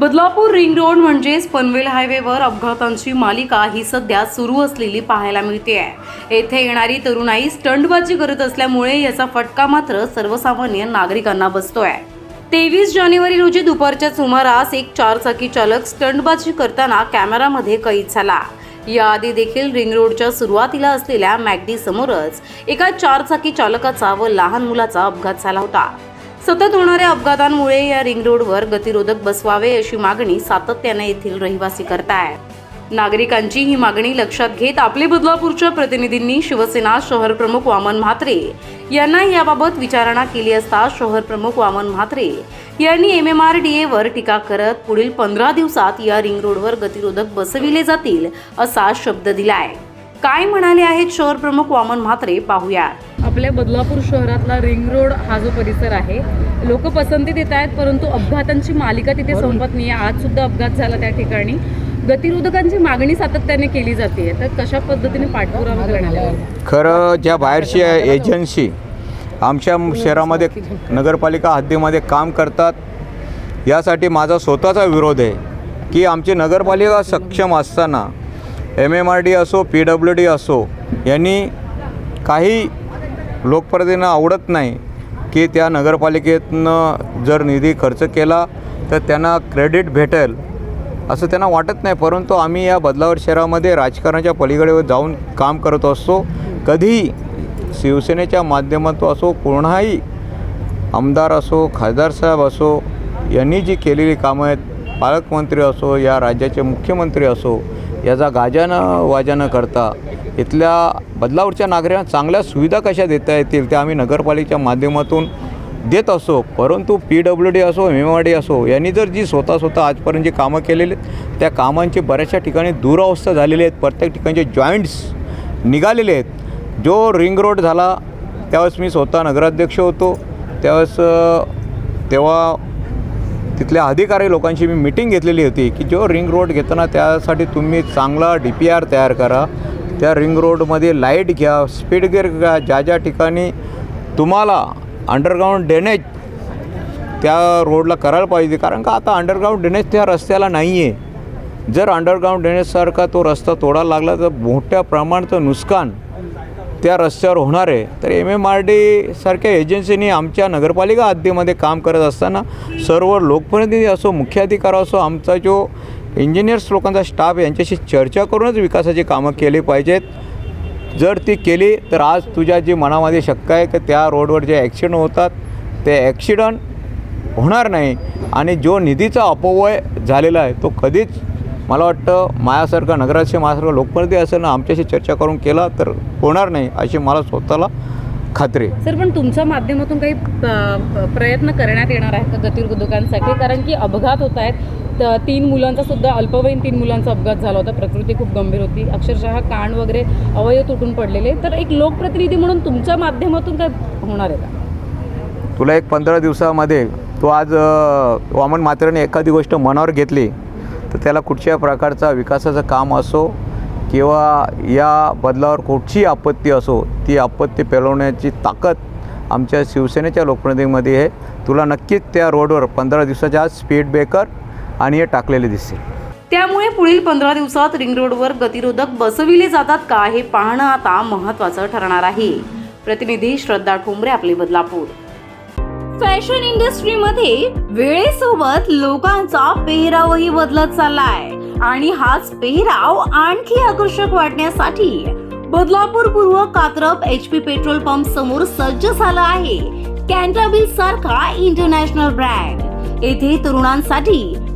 Badlapur ring road म्हणजेच पनवेल हायवेवर अपघातांची मालिका ही सध्या सुरू असलेली पाहायला मिळते आहे. येथे येणारी तरुणाई स्टंटबाजी करत असल्यामुळे याचा फटका मात्र सर्वसामान्य नागरिकांना बसतो आहे तेवीस जानेवारी रोजी दुपारच्या सुमारास एक चारचाकी चालक स्टंटबाजी करताना कॅमेरामध्ये कैद झाला. याआधी देखील रिंग रोडच्या सुरुवातीला असलेल्या मॅगडी समोरच एका चारचाकी चालकाचा व लहान मुलाचा अपघात झाला होता. सतत होणाऱ्या अपघातांमुळे या रिंग रोडवर गतिरोधक बसवावे अशी मागणी सातत्याने येथील रहिवासी करतायत. नागरिकांची ही मागणी लक्षात घेत आपले बदलापूरच्या प्रतिनिधींनी शिवसेना शहर प्रमुख वामन म्हात्रे यांना याबाबत विचारणा केली असता शहर प्रमुख वामन म्हात्रे यांनी एम एम आर डी एवर टीका करत पुढील पंधरा दिवसात या रिंग रोडवर गतिरोधक बसविले जातील असा शब्द दिलाय. काय म्हणाले आहेत शहर प्रमुख वामन म्हात्रे पाहूया आपल्या बदलापूर शहरातला रिंग रोड हा जो परिसर आहे लोक पसंती देत आहेत परंतु अपघातांची मालिका तिथे संपत नाही आज सुद्धा अपघात झाला त्या ठिकाणी. गतिरोधकांची मागणी सातत्याने केली जाते. तर कशा पद्धतीने पाठपुरावा करण्यात आला खरं ज्या बाहेरची एजन्सी आमच्या शहरामध्ये नगरपालिका हद्दीमध्ये काम करतात यासाठी माझा स्वतःचा विरोध आहे की आमची नगरपालिका सक्षम असताना एम एम आर डी असो पी डब्ल्यू डी असो यांनी काही लोकप्रतिनिधींना आवडत नाही की त्या नगरपालिकेतनं जर निधी खर्च केला तर त्यांना क्रेडिट भेटेल असं त्यांना वाटत नाही. परंतु आम्ही या बदलावर शहरामध्ये राजकारणाच्या पलीकडे जाऊन काम करत असतो. कधीही शिवसेनेच्या माध्यमातून असो कोणाही आमदार असो खासदार साहेब असो यांनी जी केलेली कामं आहेत पालकमंत्री असो या राज्याचे मुख्यमंत्री असो याचा गाजानं वाजानं न करता इथल्या बदलावरच्या नागरिकांना चांगल्या सुविधा कशा देता येतील त्या आम्ही नगरपालिकेच्या माध्यमातून देत असो. परंतु पी डब्ल्यू डी असो एम एम आर डी असो यांनी जर जी स्वतः स्वतः आजपर्यंत जी कामं केलेली आहेत त्या कामांची बऱ्याचशा ठिकाणी दुरावस्था झालेली आहेत. प्रत्येक ठिकाणचे जॉईंट्स निघालेले आहेत जो रिंग रोड झाला त्यावेळेस मी स्वतः नगराध्यक्ष होतो. त्यावेळेस तेव्हा तिथल्या अधिकारी लोकांशी मी मिटिंग घेतलेली होती की जो रिंग रोड घेताना त्यासाठी तुम्ही चांगला डी पी आर तयार करा. त्या रिंग रोडमध्ये लाइट घ्या स्पीड गेअर घ्या ज्या ज्या ठिकाणी तुम्हाला अंडरग्राऊंड ड्रेनेज त्या रोडला करायला पाहिजे. कारण का आता अंडरग्राऊंड ड्रेनेज त्या रस्त्याला नाही आहे जर अंडरग्राऊंड ड्रेनेजसारखा तो रस्ता तोडायला लागला तर मोठ्या प्रमाणाचं नुकसान त्या रस्त्यावर होणार आहे. तर एम एम आर डी सारख्या एजन्सीनी आमच्या नगरपालिका हद्दीमध्ये काम करत असताना सर्व लोकप्रतिनिधी असो मुख्याधिकार असो आमचा जो इंजिनियर्स लोकांचा स्टाफ यांच्याशी चर्चा करूनच विकासाची कामं केली पाहिजेत. जर ती केली तर आज तुझ्या जी मनामध्ये शक्य आहे की त्या रोडवर जे ॲक्सिडंट होतात ते ॲक्सिडंट होणार नाही. आणि जो निधीचा अपव्यय झालेला आहे तो कधीच मला वाटतं माझ्यासारखा नगराचे माझ्यासारखं लोकप्रतिनिधी असेल ना आमच्याशी चर्चा करून केला तर होणार नाही अशी मला स्वतःला खात्री आहे. सर पण तुमच्या माध्यमातून काही प्रयत्न करण्यात येणार आहेत का गतिरोधकांसाठी? कारण की अपघात होत आहेत. तीन मुलांचा सुद्धा अल्पवयीन तीन मुलांचा अपघात झाला होता. प्रकृती खूप गंभीर होती. अक्षरशः कान वगैरे अवयव तुटून पडलेले. तर एक लोकप्रतिनिधी म्हणून तुमच्या माध्यमातून काय होणार आहे का? तुला एक पंधरा दिवसामध्ये तो आज वामन मात्रेने एखादी गोष्ट मनावर घेतली तर त्याला कुठच्या प्रकारचा विकासाचं काम असो किंवा या बदलावर कुठची आपत्ती असो ती आपत्ती पेलवण्याची ताकद आमच्या शिवसेनेच्या लोकप्रतिनिधीमध्ये आहे. तुला नक्कीच त्या रोडवर पंधरा दिवसाच्या आज स्पीड ब्रेकर आणि हे टाकलेले दिसतील त्यामुळे पुढील पंधरा दिवसात रिंग रोडवर गतिरोधक बसविले जातात का हे पाहणं आता महत्वाचं ठरणार आहे. प्रतिनिधी श्रद्धा ठोंबरे आपले बदलापूर. फॅशन इंडस्ट्रीमध्ये वेळेसोबत लोकांचा पेहरावही बदलत चाललाय. आणि हाच पेहराव आणखी आकर्षक वाटण्यासाठी बदलापूर पूर्व Katrap H P petrol pump समोर सज्ज झाला आहे. कॅन्टाबिल सारखा इंटरनॅशनल ब्रँड. येथे तरुणांसाठी